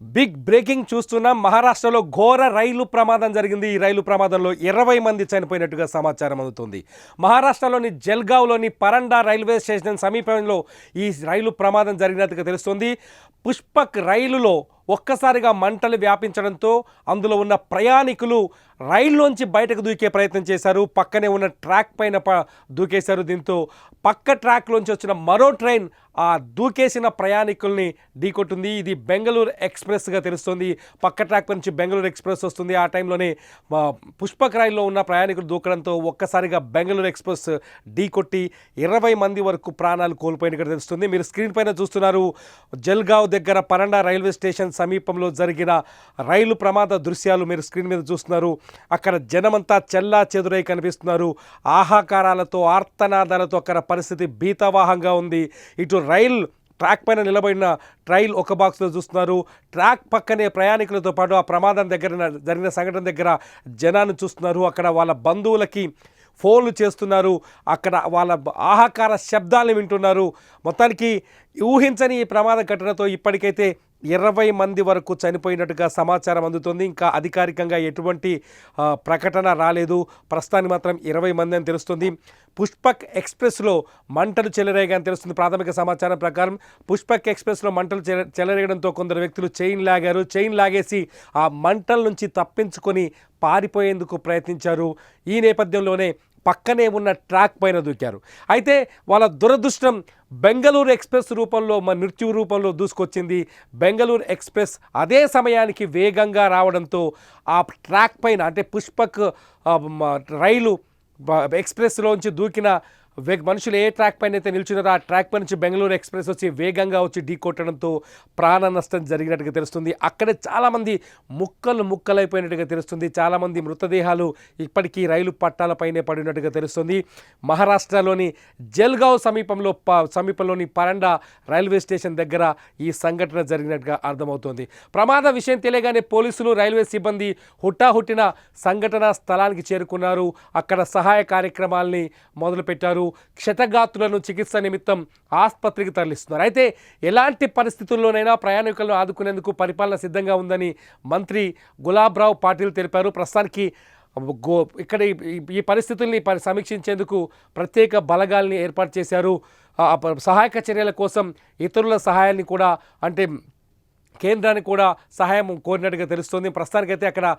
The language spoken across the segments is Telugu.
బిగ్ బ్రేకింగ్ చూస్తున్నాం. మహారాష్ట్రలో ఘోర రైలు ప్రమాదం జరిగింది. ఈ రైలు ప్రమాదంలో ఇరవై మంది చనిపోయినట్టుగా సమాచారం అందుతుంది. మహారాష్ట్రలోని జల్గావ్లోని పరండా రైల్వే స్టేషన్ సమీపంలో ఈ రైలు ప్రమాదం జరిగినట్టుగా తెలుస్తుంది. పుష్పక్ రైలులో ఒక్కసారిగా మంటలు వ్యాపించడంతో అందులో ఉన్న ప్రయాణికులు రైల్లోంచి బయటకు దూకే ప్రయత్నం చేశారు. పక్కనే ఉన్న ట్రాక్ పైన ప దూకేశారు. దీంతో పక్క ట్రాక్లోంచి వచ్చిన మరో ట్రైన్ ఆ దూకేసిన ప్రయాణికుల్ని ఢీకొట్టింది. ఇది బెంగళూరు ఎక్స్ప్రెస్గా తెలుస్తుంది. పక్క ట్రాక్ నుంచి బెంగళూరు ఎక్స్ప్రెస్ వస్తుంది. ఆ టైంలోనే ఆ, పుష్పక్ రైల్లో ఉన్న ప్రయాణికులు దూకడంతో ఒక్కసారిగా బెంగళూరు ఎక్స్ప్రెస్ ఢీకొట్టి ఇరవై మంది వరకు ప్రాణాలు కోల్పోయినట్టు తెలుస్తుంది. మీరు స్క్రీన్ పైన చూస్తున్నారు జల్గావ్ దగ్గర పరండా రైల్వే స్టేషన్ సమీపంలో జరిగిన రైలు ప్రమాద దృశ్యాలు మీరు స్క్రీన్ మీద చూస్తున్నారు. అక్కడ జనమంతా చెల్లా చెదురై కనిపిస్తున్నారు. ఆహాకారాలతో ఆర్తనాదాలతో అక్కడ పరిస్థితి భీతవాహంగా ఉంది. ఇటు రైల్ ట్రాక్ పైన నిలబడిన ట్రైల్ ఒక బాక్స్లో చూస్తున్నారు. ట్రాక్ పక్కనే ప్రయాణికులతో పాటు ఆ ప్రమాదం దగ్గర జరిగిన సంఘటన దగ్గర జనాన్ని చూస్తున్నారు. అక్కడ వాళ్ళ బంధువులకి ఫోన్లు చేస్తున్నారు. అక్కడ వాళ్ళ ఆహాకార శబ్దాలను వింటున్నారు. మొత్తానికి ఊహించని ఈ ప్రమాద ఘటనతో ఇప్పటికైతే ఇరవై మంది వరకు చనిపోయినట్టుగా సమాచారం అందుతుంది. ఇంకా అధికారికంగా ఎటువంటి ప్రకటన రాలేదు. ప్రస్తుతానికి మాత్రం ఇరవై మంది అని తెలుస్తుంది. పుష్పక్ ఎక్స్ప్రెస్లో మంటలు చెలరేగా అని తెలుస్తుంది ప్రాథమిక సమాచారం ప్రకారం. పుష్పక్ ఎక్స్ప్రెస్లో మంటలు చెల- చెలరేగడంతో కొందరు వ్యక్తులు చైన్ లాగారు. చైన్ లాగేసి ఆ మంటల నుంచి తప్పించుకొని పారిపోయేందుకు ప్రయత్నించారు. ఈ నేపథ్యంలోనే పక్కనే ఉన్న ట్రాక్ పైన దూకారు. అయితే వాళ్ళ దురదృష్టం బెంగళూరు ఎక్స్ప్రెస్ రూపంలో మా మృత్యు రూపంలో దూసుకొచ్చింది. బెంగళూరు ఎక్స్ప్రెస్ అదే సమయానికి వేగంగా రావడంతో ఆ ట్రాక్ పైన అంటే పుష్పక్ రైలు ఎక్స్ప్రెస్లోంచి దూకిన మనుషులు ఏ ట్రాక్ పైన అయితే నిల్చున్నారో ఆ ట్రాక్ పై నుంచి బెంగళూరు ఎక్స్ప్రెస్ వచ్చి వేగంగా వచ్చి ఢీకొట్టడంతో ప్రాణ నష్టం జరిగినట్టుగా తెలుస్తుంది. అక్కడే చాలామంది ముక్కలు ముక్కలైపోయినట్టుగా తెలుస్తుంది. చాలామంది మృతదేహాలు ఇప్పటికీ రైలు పట్టాలపైనే పడినట్టుగా తెలుస్తుంది. మహారాష్ట్రలోని జల్గావ్ సమీపంలో ప సమీపంలోని పరండా రైల్వే స్టేషన్ దగ్గర ఈ సంఘటన జరిగినట్టుగా అర్థమవుతోంది. ప్రమాద విషయం తెలియగానే పోలీసులు రైల్వే సిబ్బంది హుట్టాహుట్టిన సంఘటన స్థలానికి చేరుకున్నారు. అక్కడ సహాయ కార్యక్రమాల్ని మొదలుపెట్టారు. క్షతగాతులను చికిత్స నిమిత్తం ఆసుపత్రికి తరలిస్తున్నారు. అయితే ఎలాంటి పరిస్థితుల్లోనైనా ప్రయాణికులను ఆదుకునేందుకు పరిపాలన సిద్ధంగా ఉందని మంత్రి గులాబ్రావు పాటిల్ తెలిపారు. ప్రస్తుతానికి గో ఇక్కడ ఈ- పరిస్థితుల్ని పరి సమీక్షించేందుకు ప్రత్యేక బలగాల్ని ఏర్పాటు చేశారు. సహాయక చర్యల కోసం ఇతరుల సహాయాన్ని కూడా అంటే కేంద్రానికి కూడా సహాయం కోరినట్టుగా తెలుస్తుంది. ప్రస్తుతానికైతే అక్కడ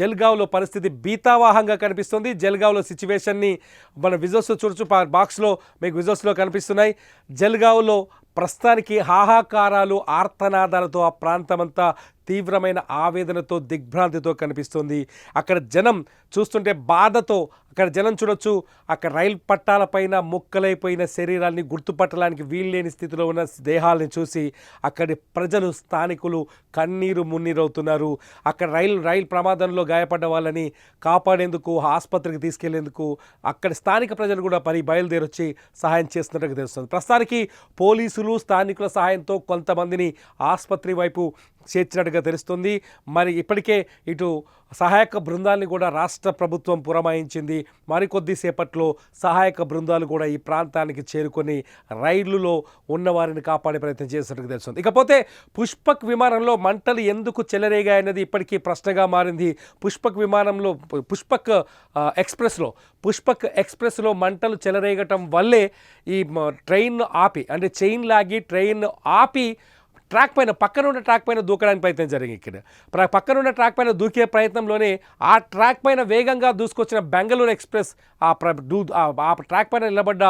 జల్గావ్లో పరిస్థితి భీతావాహంగా కనిపిస్తుంది. జల్గావ్లో సిచ్యువేషన్ని మన విజువల్స్ చూడొచ్చు. బాక్స్లో మీకు విజువల్స్లో కనిపిస్తున్నాయి. జల్గావ్లో ప్రస్తుతానికి హాహాకారాలు ఆర్తనాదాలతో ఆ ప్రాంతమంతా తీవ్రమైన ఆవేదనతో దిగ్భ్రాంతితో కనిపిస్తుంది. అక్కడ జనం చూస్తుంటే బాధతో అక్కడ జనం చూడొచ్చు. అక్కడ రైలు పట్టాలపైన ముక్కలైపోయిన శరీరాన్ని గుర్తుపట్టడానికి వీల్లేని స్థితిలో ఉన్న దేహాలను చూసి అక్కడి ప్రజలు స్థానికులు కన్నీరు మున్నీరవుతున్నారు. అక్కడ రైలు రైలు ప్రమాదంలో గాయపడ్డ వాళ్ళని కాపాడేందుకు ఆసుపత్రికి తీసుకెళ్ళేందుకు అక్కడి స్థానిక ప్రజలు కూడా పని బయలుదేరొచ్చి సహాయం చేస్తున్నట్టుగా తెలుస్తుంది. ప్రస్తుతానికి పోలీసులు స్థానికుల సహాయంతో కొంతమందిని ఆసుపత్రి వైపు చేర్చినట్టుగా తెలుస్తుంది. మరి ఇప్పటికే ఇటు సహాయక బృందాల్ని కూడా రాష్ట్ర ప్రభుత్వం పురమాయించింది. మరికొద్దిసేపట్లో సహాయక బృందాలు కూడా ఈ ప్రాంతానికి చేరుకొని రైళ్ళలో ఉన్నవారిని కాపాడే ప్రయత్నం చేసినట్టుగా తెలుస్తుంది. ఇకపోతే పుష్పక్ విమానంలో మంటలు ఎందుకు చెలరేగాయన్నది ఇప్పటికీ ప్రశ్నగా మారింది. పుష్పక్ విమానంలో పుష్పక్ ఎక్స్ప్రెస్లో పుష్పక్ ఎక్స్ప్రెస్లో మంటలు చెలరేగటం వల్లే ఈ ట్రైన్ ఆపి అంటే చైన్ లాగి ట్రైన్ ఆపి ట్రాక్ పైన పక్కన ఉన్న ట్రాక్ పైన దూకడానికి ప్రయత్నం జరిగింది ఇక్కడ. పక్కన ఉన్న ట్రాక్ పైన దూకే ప్రయత్నంలోనే ఆ ట్రాక్ పైన వేగంగా దూసుకొచ్చిన బెంగళూరు ఎక్స్ప్రెస్ ఆ ట్రాక్ పైన నిలబడ్డ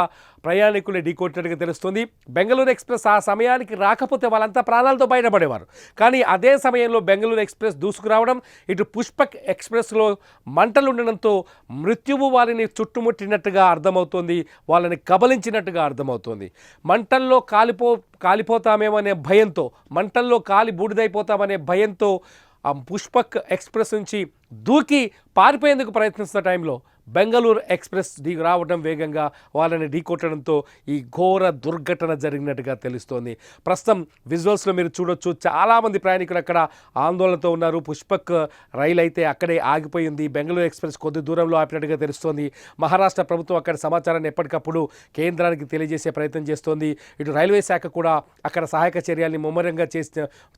ప్రయాణికులు ఢీకొట్టినట్టుగా తెలుస్తుంది. బెంగళూరు ఎక్స్ప్రెస్ ఆ సమయానికి రాకపోతే వాళ్ళంతా ప్రాణాలతో బయటపడేవారు. కానీ అదే సమయంలో బెంగళూరు ఎక్స్ప్రెస్ దూసుకురావడం ఇటు పుష్పక్ ఎక్స్ప్రెస్లో మంటలు ఉండడంతో మృత్యువు వారిని చుట్టుముట్టినట్టుగా అర్థమవుతోంది వాళ్ళని కబలించినట్టుగా అర్థమవుతోంది. మంటల్లో కాలిపో కాలిపోతామేమో అనే భయంతో మంటల్లో కాలి బూడిదైపోతామనే భయంతో ఆ పుష్పక్ ఎక్స్ప్రెస్ నుంచి దూకి పారిపోయేందుకు ప్రయత్నిస్తున్న టైంలో బెంగళూరు ఎక్స్ప్రెస్ ఢీ రావడం వేగంగా వాళ్ళని ఢీకొట్టడంతో ఈ ఘోర దుర్ఘటన జరిగినట్టుగా తెలుస్తోంది. ప్రస్తుతం విజువల్స్లో మీరు చూడొచ్చు చాలామంది ప్రయాణికులు అక్కడ ఆందోళనతో ఉన్నారు. పుష్పక్ రైలు అయితే అక్కడే ఆగిపోయింది. బెంగళూరు ఎక్స్ప్రెస్ కొద్ది దూరంలో ఆపినట్టుగా తెలుస్తోంది. మహారాష్ట్ర ప్రభుత్వం అక్కడ సమాచారాన్ని ఎప్పటికప్పుడు కేంద్రానికి తెలియజేసే ప్రయత్నం చేస్తోంది. ఇటు రైల్వే శాఖ కూడా అక్కడ సహాయక చర్యల్ని ముమ్మరంగా చేసి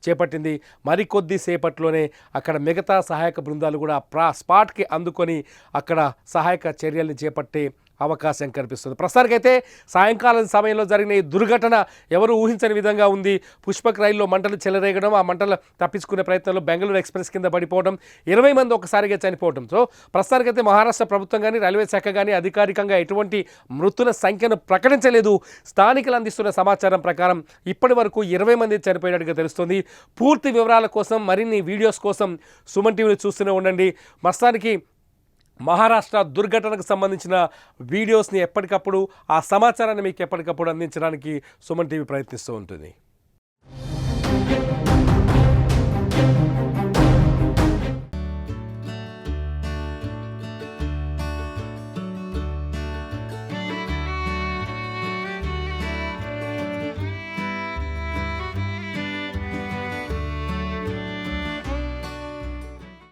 చేపట్టింది. మరికొద్ది సేపట్లోనే అక్కడ మిగతా సహాయక బృందాలు కూడా ప్రా స్పాట్కి అందుకొని అక్కడ సహాయక చర్యల్ని చేపట్టే అవకాశం కనిపిస్తుంది. ప్రస్తుతానికైతే సాయంకాలం సమయంలో జరిగిన ఈ దుర్ఘటన ఎవరు ఊహించని విధంగా ఉంది. పుష్పక్ రైల్లో మంటలు చెలరేగడం ఆ మంటలు తప్పించుకునే ప్రయత్నంలో బెంగళూరు ఎక్స్ప్రెస్ కింద పడిపోవడం ఇరవై మంది ఒకసారిగా చనిపోవడం. సో ప్రస్తుతానికైతే మహారాష్ట్ర ప్రభుత్వం కానీ రైల్వే శాఖ కానీ అధికారికంగా ఎటువంటి మృతుల సంఖ్యను ప్రకటించలేదు. స్థానికులు అందిస్తున్న సమాచారం ప్రకారం ఇప్పటి వరకు ఇరవై మంది చనిపోయినట్టుగా తెలుస్తుంది. పూర్తి వివరాల కోసం మరిన్ని వీడియోస్ కోసం సుమన్ టీవీని చూస్తూనే ఉండండి. ప్రస్తుతానికి మహారాష్ట్ర దుర్ఘటనకు సంబంధించిన వీడియోస్ని ఎప్పటికప్పుడు ఆ సమాచారాన్ని మీకు ఎప్పటికప్పుడు అందించడానికి సుమన్ టీవీ ప్రయత్నిస్తూ ఉంటుంది.